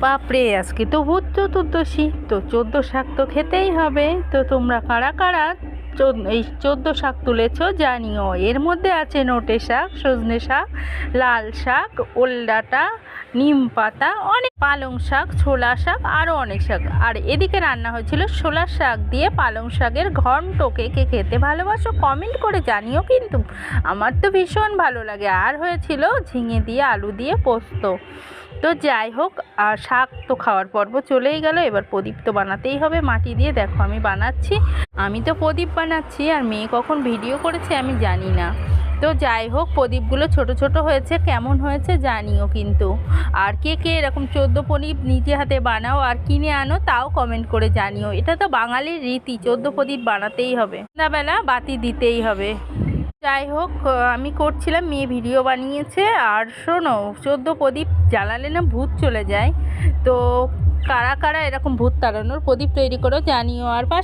বাপরে, আজকে তো ভূত চতুর্দশী। তো চোদ্দ শাক তো খেতেই হবে। তো তোমরা কারা কারা? এই চোদ্দ শাক তুলেছো, জানিও। এর মধ্যে আছে নোটে শাক, সজনে শাক, লাল শাক, ওলডাটা, নিম পাতা, অনেক পালং শাক, ছোলা শাক আরও অনেক শাক। আর এদিকে রান্না হয়েছিল ছোলা শাক দিয়ে পালং শাকের ঘন্টকে কে খেতে ভালোবাসো কমেন্ট করে জানিও কিন্তু। আমার তো ভীষণ ভালো লাগে। আর হয়েছিল ঝিঙে দিয়ে আলু দিয়ে পোস্ত। তো যাই হোক, আর শাক তো খাওয়ার পর্ব চলেই গেল। এবার প্রদীপ তো বানাতেই হবে। মাটি দিয়ে দেখো আমি বানাচ্ছি। আমি তো প্রদীপ বানাচ্ছি আর মেয়ে কখন ভিডিও করেছে আমি জানি না। তো যাই হোক, প্রদীপগুলো ছোট ছোট হয়েছে, কেমন হয়েছে জানিও কিন্তু। আর কে কে এরকম চোদ্দ প্রদীপ নিজে হাতে বানাও আর কিনে আনো তাও কমেন্ট করে জানিও। এটা তো বাঙালির রীতি, চোদ্দ প্রদীপ বানাতেই হবে। সন্ধ্যাবেলা বাতি দিতেই হবে। যাই হোক আমি করছিলাম, মেয়ে ভিডিও বানিয়েছে। আর শোনো, চোদ্দ প্রদীপ জ্বালালে না ভূত চলে যায়। তো কারা কারা এরকম ভূত তাড়ানোর প্রদীপ তৈরি করো জানিও। আর পাশে